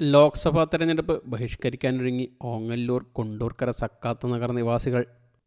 ലോക്സഭാ തെരഞ്ഞെടുപ്പ് ബഹിഷ്കരിക്കാനൊരുങ്ങി ഓങ്ങല്ലൂർ കൊണ്ടൂർക്കര സക്കാത്ത് നഗർ നിവാസികൾ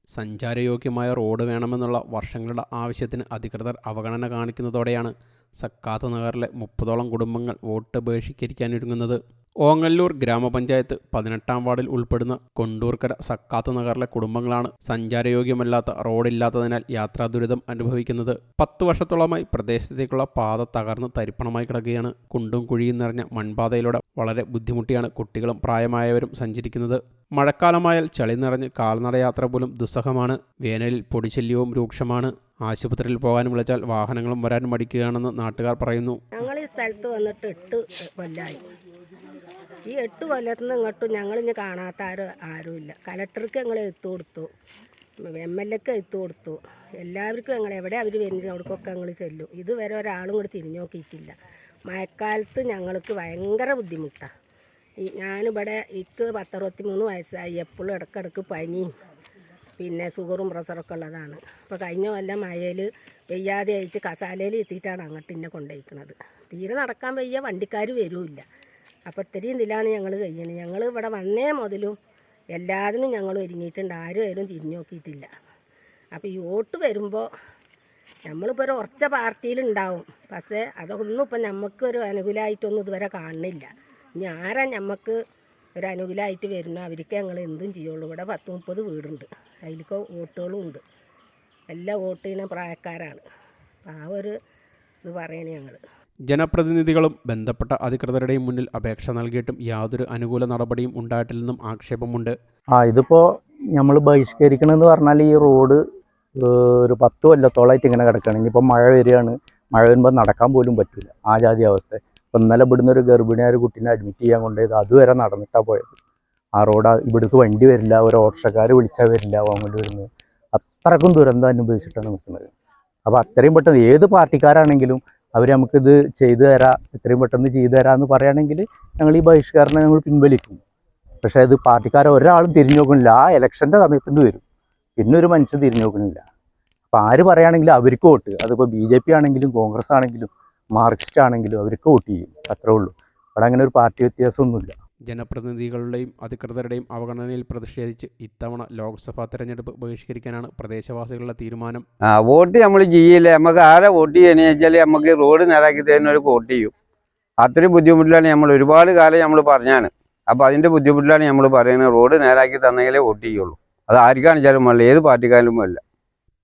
സഞ്ചാരയോഗ്യമായ റോഡ് വേണമെന്നുള്ള വർഷങ്ങളുടെ ആവശ്യത്തിന് അധികൃതർ അവഗണന കാണിക്കുന്നതോടെയാണ് സക്കാത്ത് നഗറിലെ മുപ്പതോളം കുടുംബങ്ങൾ വോട്ട് ബഹിഷ്കരിക്കാനൊരുങ്ങുന്നത്. ഓങ്ങല്ലൂർ ഗ്രാമപഞ്ചായത്ത് പതിനെട്ടാം വാർഡിൽ ഉൾപ്പെടുന്ന കൊണ്ടൂർക്കര സക്കാത്ത് നഗറിലെ കുടുംബങ്ങളാണ് സഞ്ചാരയോഗ്യമല്ലാത്ത റോഡില്ലാത്തതിനാൽ യാത്രാ ദുരിതം അനുഭവിക്കുന്നത്. പത്ത് വർഷത്തോളമായി പ്രദേശത്തേക്കുള്ള പാത തകർന്ന് തരിപ്പണമായി കിടക്കുകയാണ്. കുണ്ടും കുഴിയും നിറഞ്ഞ മൺപാതയിലൂടെ വളരെ ബുദ്ധിമുട്ടിയാണ് കുട്ടികളും പ്രായമായവരും സഞ്ചരിക്കുന്നത്. മഴക്കാലമായാൽ ചളി നിറഞ്ഞ് കാൽനടയാത്ര പോലും ദുസ്സഹമാണ്. വേനലിൽ പൊടിശല്യവും രൂക്ഷമാണ്. ആശുപത്രിയിൽ പോകാൻ വിളിച്ചാൽ വാഹനങ്ങളും വരാൻ മടിക്കുകയാണെന്ന് നാട്ടുകാർ പറയുന്നു. ഞങ്ങൾ ഈ സ്ഥലത്ത് വന്നിട്ട് എട്ട് കൊല്ലമായി ഈ എട്ട് കൊല്ലത്തിൽ നിന്ന് ഇങ്ങോട്ടും ഞങ്ങൾ ഇനി കാണാത്ത ആരും ആരുമില്ല കലക്ടർക്ക് ഞങ്ങൾ എത്തു കൊടുത്തു. എം എൽ എക്ക് എത്തു കൊടുത്തു. എല്ലാവർക്കും ഞങ്ങൾ എവിടെ അവർ വരുന്നത് അവിടേക്കൊക്കെ ഞങ്ങൾ ചെല്ലും. ഇതുവരെ ഒരാളും കൂടി തിരിഞ്ഞു നോക്കിയിട്ടില്ല. മഴക്കാലത്ത് ഞങ്ങൾക്ക് ഭയങ്കര ബുദ്ധിമുട്ടാണ് ഈ ഞാനിവിടെ എനിക്ക് പത്തറുപത്തി മൂന്ന് വയസ്സായി. എപ്പോഴും ഇടക്കിടക്ക് പനിയും പിന്നെ ഷുഗറും പ്രഷറൊക്കെ ഉള്ളതാണ്. അപ്പോൾ കഴിഞ്ഞ കൊല്ലം മഴയിൽ വെയ്യാതെ ആയിട്ട് കസാലയിൽ എത്തിയിട്ടാണ് അങ്ങോട്ട് എന്നെ കൊണ്ടുപോയിക്കുന്നത് തീരെ നടക്കാൻ വയ്യ വണ്ടിക്കാർ വരുമില്ല അപ്പോൾ ഇത്രയും ഇതിലാണ് ഞങ്ങൾ കഴിയണത് ഞങ്ങൾ ഇവിടെ വന്നേ മുതലും എല്ലാത്തിനും ഞങ്ങൾ ഒരുങ്ങിയിട്ടുണ്ട്. ആരും ആരും തിരിഞ്ഞു നോക്കിയിട്ടില്ല. അപ്പോൾ ഈ വരുമ്പോൾ നമ്മളിപ്പോൾ ഒരു ഉറച്ച പാർട്ടിയിലുണ്ടാവും. പക്ഷേ അതൊന്നും ഇപ്പം നമുക്കൊരു അനുകൂലമായിട്ടൊന്നും ഇതുവരെ കാണുന്നില്ല. ഇനി ആരാ നമുക്ക് ഒരു അനുകൂലമായിട്ട് വരുന്ന? അവർക്ക് ഞങ്ങൾ എന്തും ചെയ്യുള്ളൂ. ഇവിടെ പത്ത് മുപ്പത് വീടുണ്ട്. അതിലേക്ക് വോട്ടുകളും ഉണ്ട്. എല്ലാ വോട്ട് ചെയ്യുന്ന പ്രായക്കാരാണ്. ആ ഒരു ഇത് പറയണേ ഞങ്ങൾ ജനപ്രതിനിധികളും ബന്ധപ്പെട്ട അധികൃതരുടെയും മുന്നിൽ അപേക്ഷ നൽകിയിട്ടും യാതൊരു അനുകൂല നടപടിയും ഉണ്ടായിട്ടില്ലെന്നും ആക്ഷേപമുണ്ട്. ആ ഇതിപ്പോൾ നമ്മൾ ബഹിഷ്കരിക്കണമെന്ന് പറഞ്ഞാൽ ഈ റോഡ് ഒരു പത്ത് കൊല്ലത്തോളമായിട്ട് ഇങ്ങനെ കിടക്കുകയാണ് ഇനിയിപ്പോൾ മഴ വരികയാണ്. മഴ വരുമ്പോൾ നടക്കാൻ പോലും പറ്റില്ല ആ ജാതി അവസ്ഥ ഇപ്പം ഇന്നലെ ഇവിടുന്ന് ഒരു ഗർഭിണിയായ ഒരു കുട്ടീനെ അഡ്മിറ്റ് ചെയ്യാൻ കൊണ്ടുപോയത്. അതുവരെ നടന്നിട്ടാണ് പോയത്. ആ റോഡ് ഇവിടേക്ക് വണ്ടി വരില്ല. ഒരു ഓട്ടോക്കാർ വിളിച്ചാൽ വരില്ല ഓങ്ങല്ലൂരിന്ന് അത്രക്കും ദുരന്തം അനുഭവിച്ചിട്ടാണ് നിൽക്കുന്നത്. അപ്പോൾ അത്രയും പെട്ടെന്ന് ഏത് പാർട്ടിക്കാരാണെങ്കിലും അവർ നമുക്കിത് ചെയ്തു തരാം എത്രയും പെട്ടെന്ന് ചെയ്തു തരാമെന്ന് പറയുകയാണെങ്കിൽ ഞങ്ങൾ ഈ ബഹിഷ്കരണം ഞങ്ങൾ പിൻവലിക്കും. പക്ഷേ അത് പാർട്ടിക്കാരെ ഒരാളും തിരിഞ്ഞു നോക്കുന്നില്ല. ആ ഇലക്ഷന്റെ സമയത്തുണ്ട് വരും. പിന്നെ ഒരു മനുഷ്യൻ തിരിഞ്ഞു നോക്കുന്നില്ല. അപ്പം ആര് പറയുകയാണെങ്കിലും അവർക്ക് വോട്ട്. അതിപ്പോൾ ബി ജെ പി ആണെങ്കിലും കോൺഗ്രസ് ആണെങ്കിലും മാർക്സിസ്റ്റ് ആണെങ്കിലും അവർക്ക് വോട്ട് ചെയ്യും. അത്രേ ഉള്ളൂ. അവിടെ അങ്ങനെ ഒരു പാർട്ടി വ്യത്യാസമൊന്നുമില്ല. ജനപ്രതിനിധികളുടെയും അധികൃതരുടെയും അവഗണനയിൽ പ്രതിഷേധിച്ച് ഇത്തവണ ലോക്സഭാ തെരഞ്ഞെടുപ്പ് ബഹിഷ്കരിക്കാനാണ് പ്രദേശവാസികളുടെ തീരുമാനം. ആ വോട്ട് നമ്മൾ ചെയ്യില്ല? നമുക്ക് ആരെ വോട്ട് ചെയ്യണമെന്ന് വെച്ചാൽ നമുക്ക് റോഡ് നേരാക്കി തരുന്ന ഒരു വോട്ട് ചെയ്യും. അത്രയും ബുദ്ധിമുട്ടിലാണ് നമ്മൾ ഒരുപാട് കാലം നമ്മൾ പറഞ്ഞാണ്. അപ്പോൾ അതിന്റെ ബുദ്ധിമുട്ടിലാണ് നമ്മൾ പറയുന്നത് റോഡ് നേരാക്കി തന്നെങ്കിലേ വോട്ട് ചെയ്യുള്ളൂ. അത് ആർക്കാണിച്ചാലും അല്ല ഏത് പാർട്ടിക്കാരും അല്ല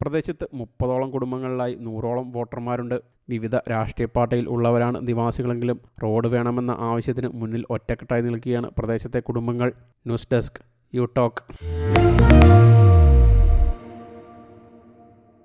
പ്രദേശത്ത് മുപ്പതോളം കുടുംബങ്ങളിലായി നൂറോളം വോട്ടർമാരുണ്ട്. വിവിധ രാഷ്ട്രീയ പാർട്ടിയിൽ ഉള്ളവരാണ് നിവാസികളെങ്കിലും. റോഡ് വേണമെന്ന ആവശ്യത്തിന് മുന്നിൽ ഒറ്റക്കെട്ടായി നിൽക്കുകയാണ് പ്രദേശത്തെ കുടുംബങ്ങൾ. News desk U talk.